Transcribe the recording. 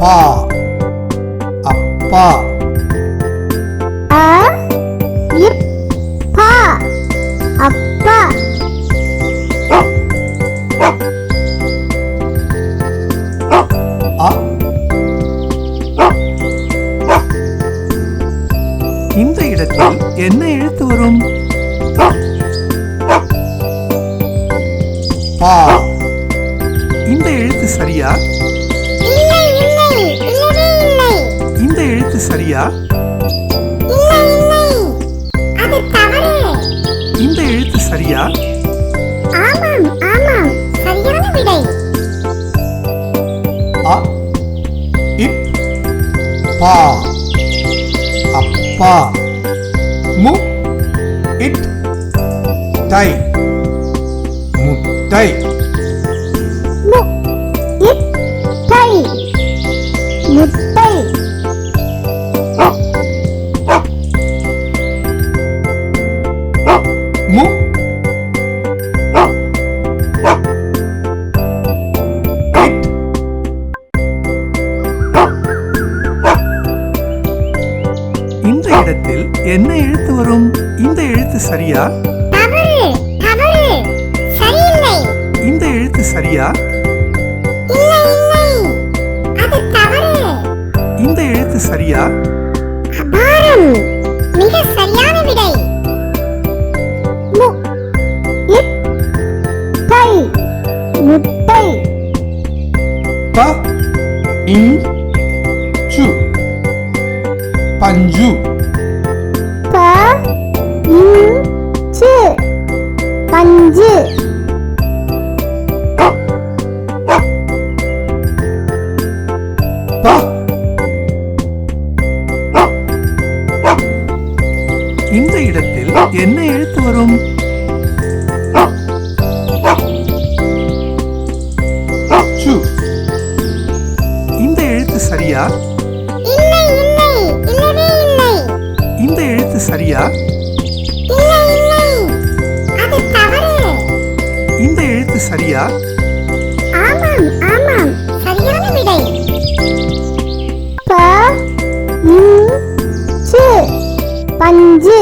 பா அப்பா. அ இப் பா அப்பா. அ இந்த இடத்தில் என்ன எழுத்து வரும்? பா. எழுத்து சரியா? இந்த எழுத்து சரியா? இந்த எழுத்து சரியா? ஆமாம் ஆமாம் சரியான விடை அ இப் பா அப்பா மு இட் டை முட்டை. முட்டை மு. இந்த இடத்தில் என்ன எழுத்து வரும்? இந்த எழுத்து சரியா? தவறு தவறு. சரியில்லை. இந்த எழுத்து சரியா? சரியா? அபாரம் மிக சரியான விடை. மு இப் டை முட்டை ப இன் சு பஞ்சு. என்ன எழுத்து வரும்? இந்த எழுத்து சரியா? இந்த எழுத்து சரியா? இந்த எழுத்து சரியா? ஆமாம் ஆமாம் சரியான விடை பஞ்சு.